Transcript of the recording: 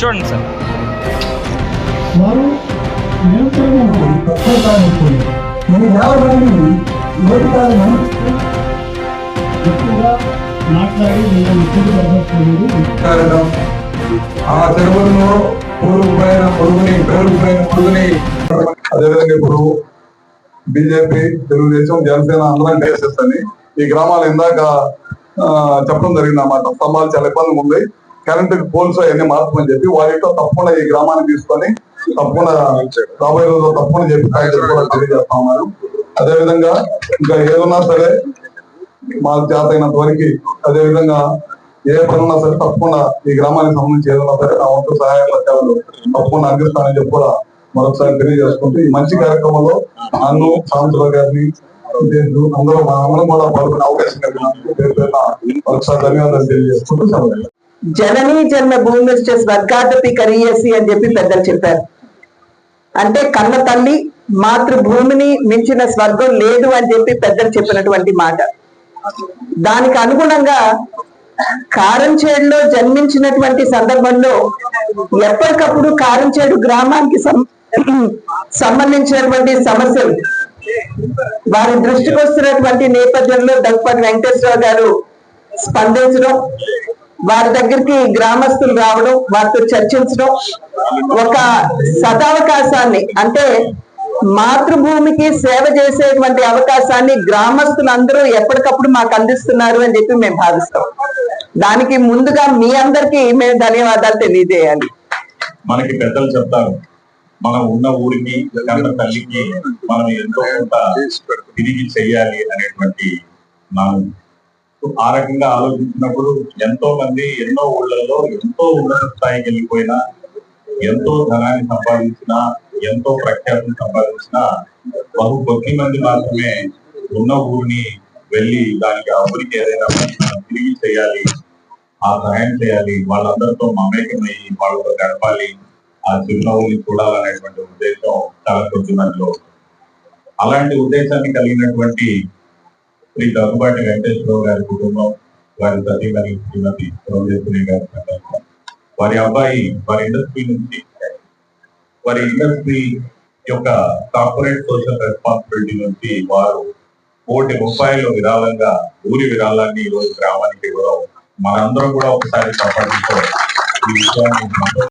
చూడండి సార్. ఆ నిరంతరము పొరుగు పైన పొరుగుని పేరు పైన పొరుగుని. అదేవిధంగా ఇప్పుడు బీజేపీ తెలుగుదేశం జనసేన అందరం చేసేస్తుంది ఈ గ్రామాలు ఇందాక చెప్పడం జరిగింది అన్నమాట స్తంభాలు చాలా ఇబ్బందిగా ఉంది. కరెంట్ పోల్స్ అవన్నీ అని చెప్పి వారితో తప్పకుండా ఈ గ్రామాన్ని తీసుకొని తప్పకుండా రాబోయే రోజుల్లో తప్పకుండా చెప్పి కార్యక్రమం కూడా తెలియజేస్తా ఉన్నారు. అదేవిధంగా ఇంకా ఏదన్నా సరే మాకు చేతైనంత అయినంత వరకు అదే విధంగా ఏ పని ఉన్నా సరే తప్పకుండా ఈ గ్రామానికి సంబంధించి ఏదైనా సరే నా వంతు సహాయ సహకారాలు తప్పకుండా అందిస్తానని చెప్పి కూడా మరొకసారి తెలియజేసుకుంటూ ఈ మంచి కార్యక్రమంలో నన్ను సాంతుల గారిని అందరూ మా అందరం కూడా పాల్గొనే అవకాశం కలిగినందుకు పేరు పేరున ఒకసారి ధన్యవాదాలు తెలియజేసుకుంటూ సెలవు. జననీ జన్మ భూమి స్వర్గాధపి కరియస్ అని చెప్పి పెద్దలు చెప్పారు. అంటే కన్న తల్లి మాతృభూమిని మించిన స్వర్గం లేదు అని చెప్పి పెద్దలు చెప్పినటువంటి మాట. దానికి అనుగుణంగా కారంచేడులో జన్మించినటువంటి సందర్భంలో ఎప్పటికప్పుడు కారంచేడు గ్రామానికి సంబంధించినటువంటి సమస్యలు. వారి దృష్టికి వస్తున్నటువంటి నేపథ్యంలో దగ్గుపాటి వెంకటేశ్వర గారు స్పందించడం వారి దగ్గరికి గ్రామస్తులు రావడం వారితో చర్చించడం ఒక సదావకాశాన్ని అంటే మాతృభూమికి సేవ చేసేటువంటి అవకాశాన్ని గ్రామస్తులు అందరూ ఎప్పటికప్పుడు మాకు అందిస్తున్నారు అని చెప్పి మేము భావిస్తాం. దానికి ముందుగా మీ అందరికీ మేము ధన్యవాదాలు తెలియజేయాలి. మనకి పెద్దలు చెప్తారు మనం ఉన్న ఊరికి కన్న తల్లికి మనం ఎంతో కొంత తిరిగి చెయ్యాలి అనేటువంటి మనం ఆ రకంగా ఆలోచించినప్పుడు ఎంతో మంది ఎన్నో ఊళ్ళల్లో ఎంతో ఉన్నత స్థాయికి వెళ్ళిపోయినా ఎంతో ధనాన్ని సంపాదించిన ఎంతో ప్రఖ్యాతిని సంపాదించిన బహు కొద్ది మంది మాత్రమే ఉన్న ఊరిని వెళ్ళి దానికి ఆ ఊరికి ఏదైనా తిరిగి చేయాలి ఆ సహాయం చేయాలి వాళ్ళందరితో మమేకమయ్యి వాళ్ళతో గడపాలి ఆ చిరునవ్వుని చూడాలనేటువంటి ఉద్దేశం చాలా కొద్ది మందిలో అలాంటి ఉద్దేశాన్ని కలిగినటువంటి శ్రీ దగ్గుబాటి వెంకటేశ్వరరావు గారి కుటుంబం వారి సతీమణి శ్రీమతి సౌందర్యశ్రీ గారి సందర్భం వారి అబ్బాయి వారి ఇండస్ట్రీ నుంచి వారి ఇండస్ట్రీ యొక్క కార్పొరేట్ సోషల్ రెస్పాన్సిబిలిటీ నుంచి వారు కోటి రూపాయలు విరాళంగా ఊరి విరాళాన్ని ఈరోజు రోజు గ్రామానికి ఇవ్వడం మనందరం కూడా ఒకసారి సంపాదించాలి ఈ విషయాన్ని